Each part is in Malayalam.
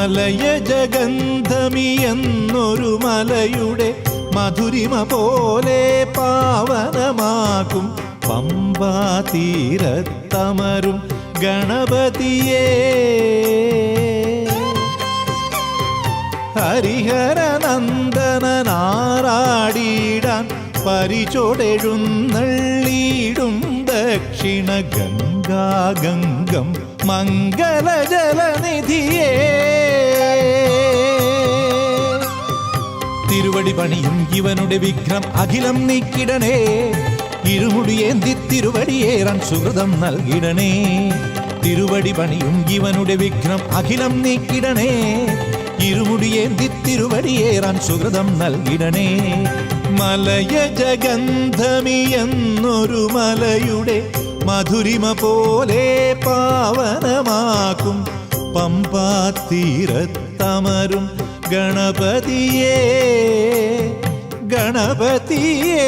മലയജഗന്ധമിയെന്നൊരു മലയുടെ മധുരിമ പോലെ പാവനമാകും. പമ്പാ തീരത്തമരും ഗണപതിയേ. ഹരിഹരനന്ദനാറാടിയിടാൻ പരിചൊടെഴുന്നള്ളിയിടും ദക്ഷിണ ഗംഗാ ഗംഗം മംഗളജലനിധിയേ തിരുവടി പണിയും ഇവനുടെ വിഘ്നം അഖിലം നീക്കിടണേ. ഇരുമുടിയേന്തി തിരുവടിയേറാൻ സുഹൃതം നൽകിടണേ. തിരുവടി പണിയും ഇവനുടെ വിഘ്നം അഖിലം നീക്കിടണേ. ഇരുമുടിയേന്തി തിരുവടിയേറാൻ സുഹൃതം നൽകിടണേ. മലയ ജഗന്ധമിയെന്നൊരു മലയുടെ മധുരിമ പോലെ പാവനമാക്കും പമ്പാ തീരത്തമരും ഗണപതിയേ ഗണപതിയേ.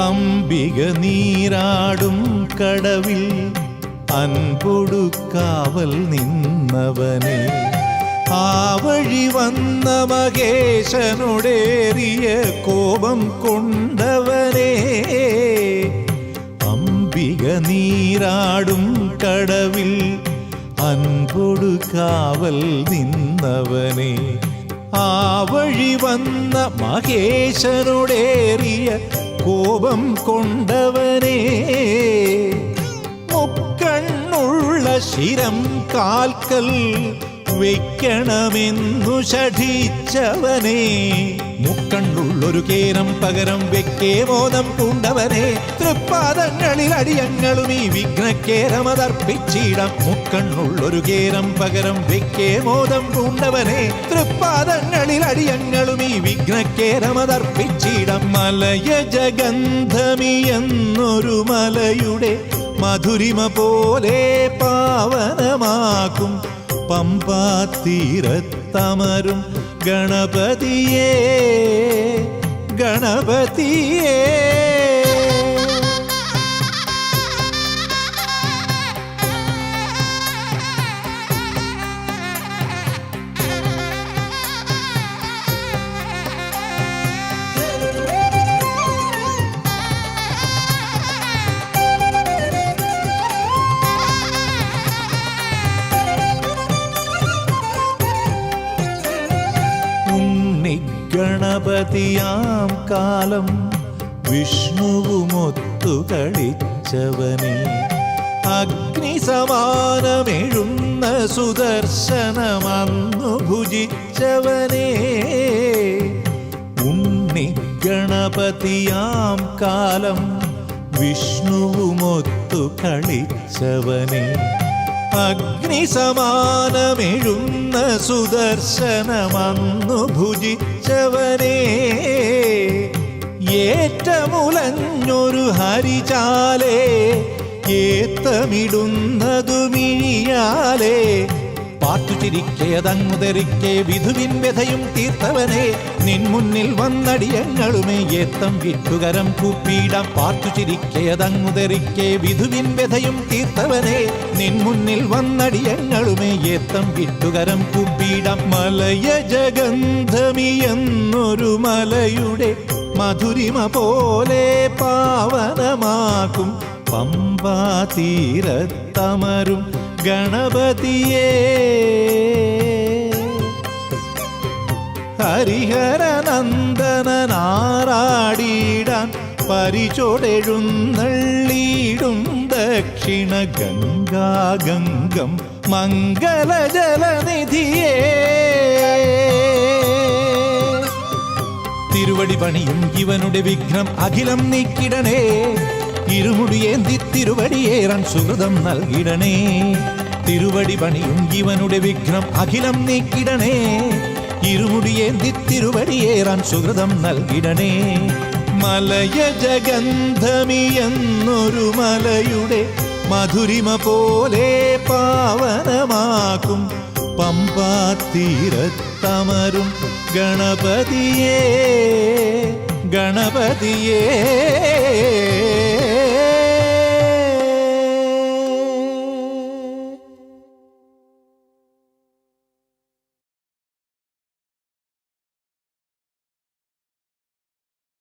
അംബിക നീരാടും കടവിൽ അൻപൊടുക്കാവൽ നിന്നവനെ. ആ വഴി വന്ന മകേശനുടേറിയ കോപം കൊണ്ടവനെ. അംബിക നീരാടും കടവിൽ അൻപൊടുക്കാവൽ നിന്നവനെ. ആ വഴി വന്ന മഹേശനുടേറിയ കോപം കൊണ്ടവനെ. മുക്കണ്ണുള്ള ശിരം കാൽക്കൽ വെക്കണമെന്നു ഷഠിച്ചവനെ മുക്കണ്ണുള്ളൊരു കേരം പകരം വെക്കേ ബോധം പൂണ്ടവനെ. തൃപ്പാദങ്ങളിൽ അടിയങ്ങളും ഈ വിഘ്നക്കേരമതർപ്പിച്ചിടാം മുക്കണ്ണുള്ളൊരു കേരം പകരം വെക്കേ ബോധം പൂണ്ടവനെ. തൃപ്പാദങ്ങളിൽ അടിയങ്ങളും ഈ വിഘ്നക്കേരമതർപ്പിച്ചിടാം മലയ ജഗന്ധമി എന്നൊരു മലയുടെ മധുരിമ പോലെ പാവനമാക്കും പമ്പാ തീരത്തമരും ഗണപതിയേ ഗണപതിയേ. ഉണ്ണിഗണപതിയാം കാലം വിഷ്ണുവുമൊത്തു കളിച്ചവനെ അഗ്നിസമാനമെഴുന്ന സുദർശനമന്നു ഭുജിച്ചവനെ. ഉണ്ണിഗണപതിയാം കാലം വിഷ്ണുവുമൊത്തു കളിച്ചവനെ അഗ്നി സമാനമെഴുന്ന സുദർശനമന്നു ഭുജിച്ചവനെ. ഏറ്റമുലഞ്ഞൊരു ഹരിചാലേ ഏത്തമിടുന്നതു മിഴിയാലേ പാട്ടുചിരിക്കേതങ്ങുതരിക്കെ വിധുവിൻ വ്യഥയും തീർത്തവനെ. നിൻ മുന്നിൽ വന്നടിയങ്ങളുമേ ഏത്തം വിട്ടുകരം കൂപ്പിയിടാം പാട്ടുചിരിക്കേതങ്ങുതരിക്കെ വിധുവിൻ വ്യഥയും തീർത്തവനെ. നിൻ മുന്നിൽ വന്നടിയങ്ങളുമേ ഏത്തം വിട്ടുകരം കൂപ്പിയിടാം മലയ ജഗന്ധമിയെന്നൊരു മലയുടെ മധുരിമ പോലെ പാവനമാക്കും പമ്പാ തീരത്തമരും ഗണപതിയേ. ഹരിഹരനന്ദനാറാടിയിടാൻ പരിചോടെഴുന്നള്ളിയിടും ദക്ഷിണ ഗംഗാഗംഗം മംഗളജലനിധിയേ തിരുവടി പണിയും ഇവനുടെ വിഘ്നം അഖിലം നീക്കിടണേ. ഇരുമുടിയേന്തി തിരുവടിയേറാൻ സുഹൃതം നൽകിടണേ. തിരുവടി പണിയും ഇവനുടെ വിഘ്നം അഖിലം നീക്കിടണേ. ഇരുമുടിയേന്തി തിരുവടിയേറാൻ സുഹൃതം നൽകിടണേ. മലയ ജഗന്ധമിയെന്നൊരു മലയുടെ മധുരിമ പോലെ പാവനമാക്കും. പമ്പാ തീരത്തമരും ഗണപതിയേ. ഗണപതിയേ.